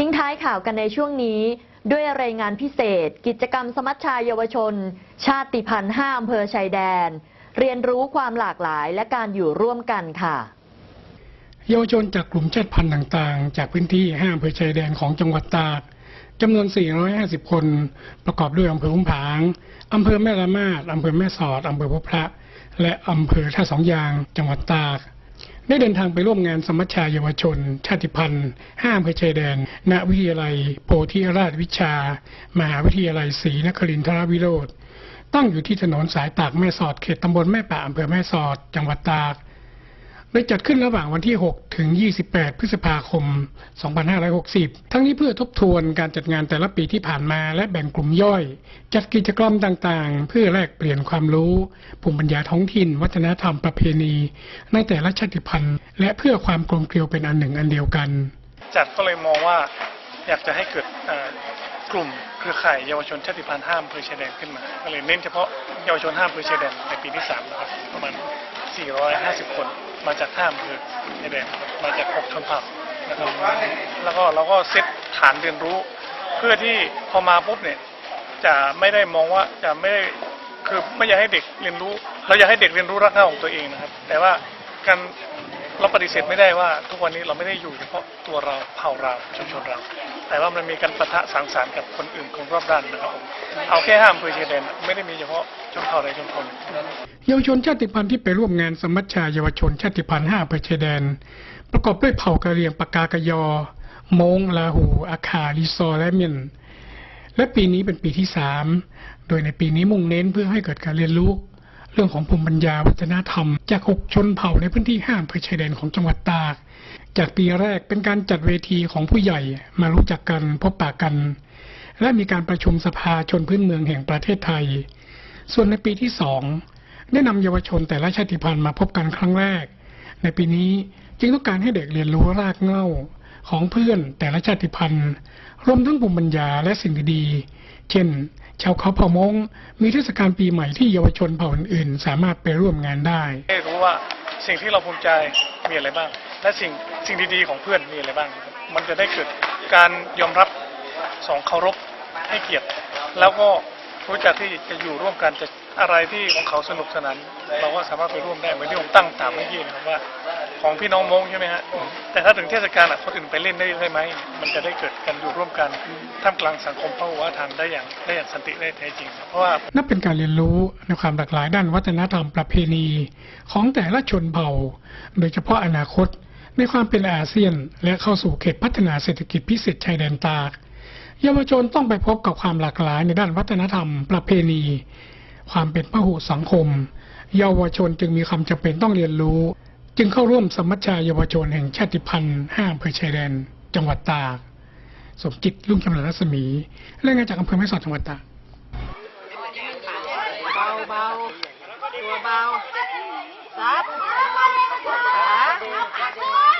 ทิ้งท้ายข่าวกันในช่วงนี้ ด้วยรายงานพิเศษ กิจกรรมสมัชชาเยาวชน ชาติพันธุ์ห้าอำเภอชายแดน เรียนรู้ความหลากหลายและการอยู่ร่วมกันค่ะ เยาวชนจากกลุ่มชาติพันธุ์ต่างๆ จากพื้นที่5อำเภอชายแดนของจังหวัดตากจำนวน 450 คน ประกอบด้วยอำเภออุ้มผาง อำเภอแม่ละมาดอำเภอแม่สอดอำเภอพบพระ และอำเภอท่าสองยาง จังหวัดตาก ได้เดินทางไปร่วมงานสมัชชาเยาวชน ชาติพันธุ์ ห้ามเผชายแดน ณ วิทยาลัย โพธิราชวิชา มหาวิทยาลัยศรีนครินทรวิโรธตั้งอยู่ที่ถนนสายตากแม่สอดเขตตำบลแม่ป่าอำเภอแม่สอด จังหวัดตาก โดยจัดขึ้นระหว่างวันที่ 6 ถึง 28 พฤษภาคม 2560 ทั้งนี้เพื่อทบทวนการจัดงานแต่ละปีที่ผ่านมาและแบ่งกลุ่มย่อย จัดกิจกรรมต่างๆ เพื่อแลกเปลี่ยนความรู้ ภูมิปัญญาท้องถิ่น วัฒนธรรมประเพณี ในแต่ละชาติพันธุ์ และเพื่อความกลมเกลียวเป็นอันหนึ่งอันเดียวกัน จัดก็เลยมองว่าอยากจะให้เกิด กลุ่มเครือข่ายเยาวชนชาติพันธุ์ห้ามอำเภอชายแดนขึ้นมา ก็เลยเน้นเฉพาะเยาวชนห้ามอำเภอชายแดนในปีที่3นะครับประมาณ 450 คนมาจากห้ามอำเภอชายแดนมาจาก6ชนเผ่านะครับแล้วก็เราก็เซตฐานเรียนรู้ เพื่อที่พอมาปุ๊บเนี่ยจะไม่ได้มองว่าจะไม่ได้คือไม่อยากให้เด็กเรียนรู้ เราอยากให้เด็กเรียนรู้รักเหง้าของตัวเองนะครับ แต่ว่าการ เราปฏิเสธไม่ได้ว่าทุกวันนี้เราไม่ได้อยู่เฉพาะตัวเราเผ่าเราชุมชนเรา แต่ว่ามันมีการปะทะสังสรรค์กับคนอื่นคนรอบด้านนะครับผมเอาแค่ห้ามอำเภอชายแดนไม่ได้มีเฉพาะชนเผ่าใดชนเผ่าหนึ่งเยาวชนชาติพันธุ์ที่ไปร่วมงานสมัชชาเยาวชนชาติพันธุ์5อำเภอชายแดน ประกอบด้วยเผ่ากะเหรี่ยงปากากะยอมงลาหู อาคาลิซอและเมียนและปีนี้เป็นปีที่สามโดยในปีนี้มุ่งเน้นเพื่อให้เกิดการเรียนรู้ รื่องของภูมิปัญญาวัฒนธรรม จากหกชนเผ่าในพื้นที่ห้าอำเภอชายแดนของจังหวัดตากจากปีแรกเป็นการจัดเวทีของผู้ใหญ่มารู้จักกันพบปะกัน และมีการประชุมสภาชนพื้นเมืองแห่งประเทศไทย ส่วนในปีที่สองได้นำเยาวชนแต่ละชาติพันธุ์มาพบกันครั้งแรก ในปีนี้จึงต้องการให้เด็กเรียนรู้รากเหง้าของเพื่อนแต่ละชาติพันธุ์ รวมทั้งภูมิปัญญาและสิ่งดีๆเช่น ชาวเขาเผ่ามงมีเทศกาลปีใหม่ที่เยาวชนเผ่าอื่นๆ สามารถไปร่วมงานได้ได้รู้ว่าสิ่งที่เราภูมิใจมีอะไรบ้าง และสิ่งสิ่งดีๆของเพื่อนมีอะไรบ้าง มันจะได้เกิดการยอมรับสองเคารพให้เกียรติ แล้วก็รู้จักที่จะอยู่ร่วมกันจะ อะไรที่ของเขาสนุกสนานเราก็สามารถไปร่วมได้เหมือนที่ผมตั้งถามเมื่อกี้นะครับว่า ของพี่น้องมงใช่ไหมฮะแต่ถ้าถึงเทศกาลอะคนอื่นไปเล่นได้ได้ไหมมันจะได้เกิดการอยู่ร่วมกันท่ามกลางสังคมพหุวัฒนธรรมได้อย่างได้อย่างสันติได้แท้จริง เพราะว่านับเป็นการเรียนรู้ในความหลากหลายด้านวัฒนธรรมประเพณีของแต่ละชนเผ่า โดยเฉพาะอนาคต ในความเป็นอาเซียน และเข้าสู่เขตพัฒนาเศรษฐกิจพิเศษชายแดนตากเยาวชนต้องไปพบกับความหลากหลายในด้านวัฒนธรรม ประเพณี ความเป็นพหุสังคม เยาวชนจึงมีความจำเป็นต้องเรียนรู้ จึงเข้าร่วมสมัชชาเยาวชนแห่งชาติพันธุ์ห้าอำเภอชายแดน จังหวัดตากสมจิตรุ่งจำเริญรัศมีรายงานจากอำเภอแม่สอดจังหวัดตากเบาเบาตัวเบาซับขา